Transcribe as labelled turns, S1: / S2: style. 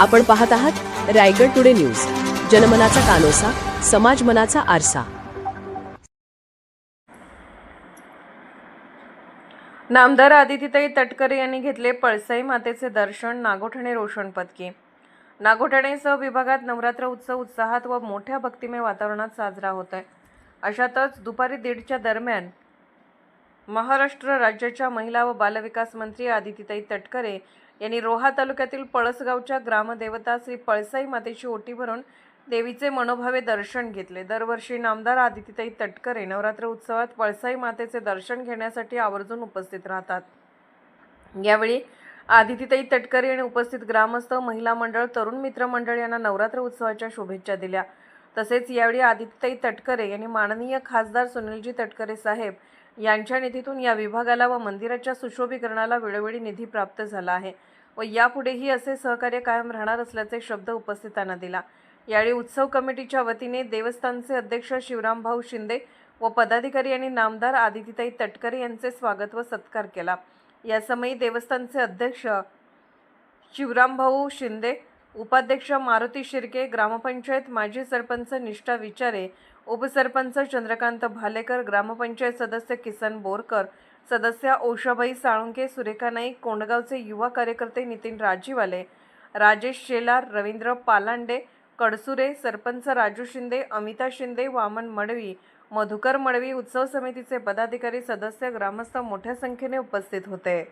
S1: आपण पाहत आहात रायगड टुडे न्यूज. जनमनाचा कानोसा समाज मनाचा आरसा.
S2: नामदार आदितीताई तटकरे यांनी घेतले पळसाई मातेचे दर्शन नागोठणे रोशन पदकी. नागोठणेसह विभागात नवरात्र उत्सव उत्साहात व मोठ्या भक्तिमय वातावरणात साजरा होत आहे अशातच दुपारी दीडच्या दरम्यान महाराष्ट्र राज्याच्या महिला व बालविकास मंत्री आदितीताई तटकरे यांनी रोहा तालुक्यातील पळसगावच्या ग्रामदेवता श्री पळसाई मातेची ओटी भरून देवीचे मनोभावे दर्शन घेतले. दरवर्षी नामदार आदितीताई तटकरे नवरात्र उत्सवात पळसाई मातेचे दर्शन घेण्यासाठी आवर्जून उपस्थित राहतात. यावेळी आदितीताई तटकरे आणि उपस्थित ग्रामस्थ महिला मंडळ तरुण मित्र मंडळ यांना नवरात्र उत्सवाच्या शुभेच्छा दिल्या. तसेच यावेळी आदित्यताई तटकरे यांनी माननीय खासदार सुनीलजी तटकरे साहेब यांच्या निधीतून या विभागाला व मंदिराच्या सुशोभीकरणाला वेळोवेळी निधी प्राप्त झाला आहे व यापुढेही असे सहकार्य कायम राहणार असल्याचे शब्द उपस्थितांना दिला. यावेळी उत्सव कमिटीच्या वतीने देवस्थानचे अध्यक्ष शिवरामभाऊ शिंदे व पदाधिकारी आणि नामदार आदितीताई तटकरे यांचे स्वागत व सत्कार केला. यासमयी देवस्थानचे अध्यक्ष शिवरामभाऊ शिंदे उपाध्यक्ष मारुती शिर्के ग्रामपंचायत माजी सरपंच निष्ठा विचारे उपसरपंच चंद्रकांत भालेकर ग्रामपंचायत सदस्य किसन बोरकर सदस्या ओषाबाई साळुंके सुरेखा नाईक कोंडगावचे युवा कार्यकर्ते नितीन राजीवाले राजेश शेलार रवींद्र पालांडे कडसुरे सरपंच राजू शिंदे अमिता शिंदे वामन मडवी मधुकर मडवी उत्सव समितीचे पदाधिकारी सदस्य ग्रामस्थ मोठ्या संख्येने उपस्थित होते.